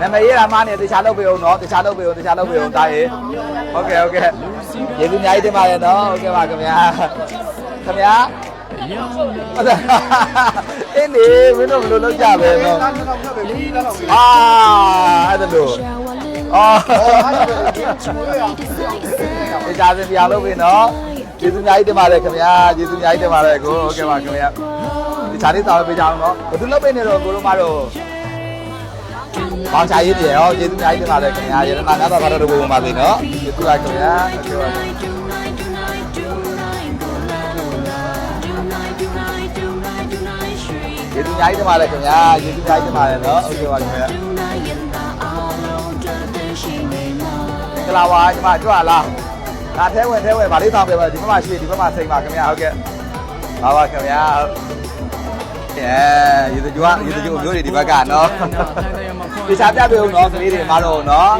နာမည်ရေးတာမှနေတခြားလုပ်ပေးအောင်နော်တခြားလုပ်ပေးအောင်တခြားလုပ်ပေးအောင်တားရေဟုတ်ကဲ့ဟုတ်ကဲ့ကျေးဇူးအများကြီးတင်ပါတယ်နော်ဟုတ်ကဲ့ပါခင်ဗျာခင်ဗျာဟုတ်တယ်အင်းဒီမင်းတို့ဘယ်လိုလုပ်ကြပဲနော်အာအဲ့ဒါလို့အော်ဒီကြားစင်ပြလုပ်ပြီနော်ကျေးဇူးအများကြီးတင်ပါတယ်ခင်ဗျာကျေးဇူးအများကြီးတင်ပါတယ်ကိုဟုတ်ကဲ့ပါခင်ဗျာဒီခြားလေးတောင်းပေးကြအောင်နော်ဘယ်သူလုပ်ပေးနေတော့ကိုတို့မတို့ ပေါင်းချရေးတယ်ဟောကျေးဇူးအများကြီးတင်ပါတယ်ခင်ဗျာရတနာငါးပါးကတော့ဘုံပါသေးနော်ကျေးဇူးပါခင်ဗျာဟုတ်ကဲ့ပါကျေးဇူးအများကြီးတင်ပါတယ်ခင်ဗျာကျေးဇူးအများကြီးတင်ပါတယ်နော်ဟုတ်ကဲ့ပါခင်ဗျာကလာပါညီမကြွလာဒါထဲဝင်ထဲဝင်ဗာလေး တောင်းပေးပါဒီဘက်မှာရှိဒီဘ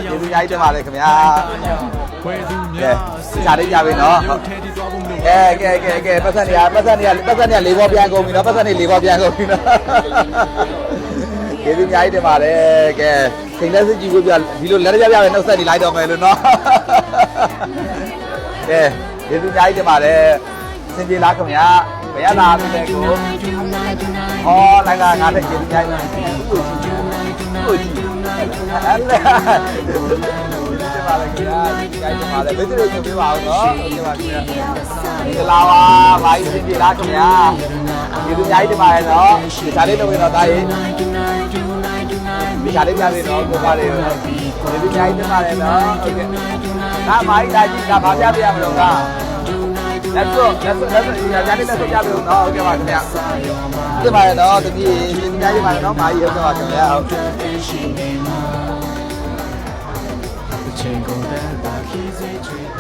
က်မှာစိတ်ပါခင်ဗျာဟုတ်ကဲ့ပါပါခင်ဗျာအဲရေစကြွားရေစကြွားမျိုးတွေဒီဘက်ကနော်ဒီစားပြပေးဦးနော်ကလေးတွေမတော့နော်ကျေးဇူးအများကြီးတင်ပါတယ်ခင်ဗျာကဲဒီစားလေးပြပေးနော်ကဲကဲကဲကဲပတ်စံနေရပတ်စံနေရပတ်စံနေရလေးဘောပြန်ကုန်ပြီနော်ပတ်စံနေလေးဘောပြန်ကုန်ပြီနော်ကျေးဇူးအများကြီးတင်ပါတယ်ကဲချိန်လက်စစ်ကြည့်ဖို့ပြဒီလိုလက်ရပြပြပဲနှုတ်ဆက်နေလိုက်တော့မယ်လို့နော်ကဲကျေးဇူးအများကြီးတင်ပါတယ်စင်ပြေလားခင်ဗျာဘယ်ရလာပြီလဲကိုဟောလိုက်လာငါတဲ့ကျေးဇူးအများကြီးဟုတ်ကြီးအဲ့ ဒါဒီမှာလည်းကြာဒီကိစ္စမှာလည်းဘယ်သူတွေကြည့်ပါအောင်နော်ဒီမှာကြာဒီလာပါဘာကြီးစင်ပြေလားခင်ဗျာဒီလူညာကြီးဒီမှာလည်းနော်ဒီစားလေးလုပ်ရင်တော့တာရေးဒီစားလေးပြပေးနော်ကိုပါလေးဒီလူညာကြီးဒီမှာလည်းနော်ဟုတ်ကဲ့ဒါမာကြီးဒါကြီးဒါဘာပြပေးရမလို့ကလက်စွပ်လက်စွပ်လက်စွပ်ညာညာလေးလက်စွပ်ပြပေးဦးနော်ဟုတ်ကဲ့ပါခင်ဗျာဒီမှာလည်းနော်တတိယဒီညာကြီးမှာလည်းနော်မာကြီးဟုတ်ကဲ့ပါခင်ဗျာဟုတ် ချိန်ကုန်တဲ့ခီးစေးချွေ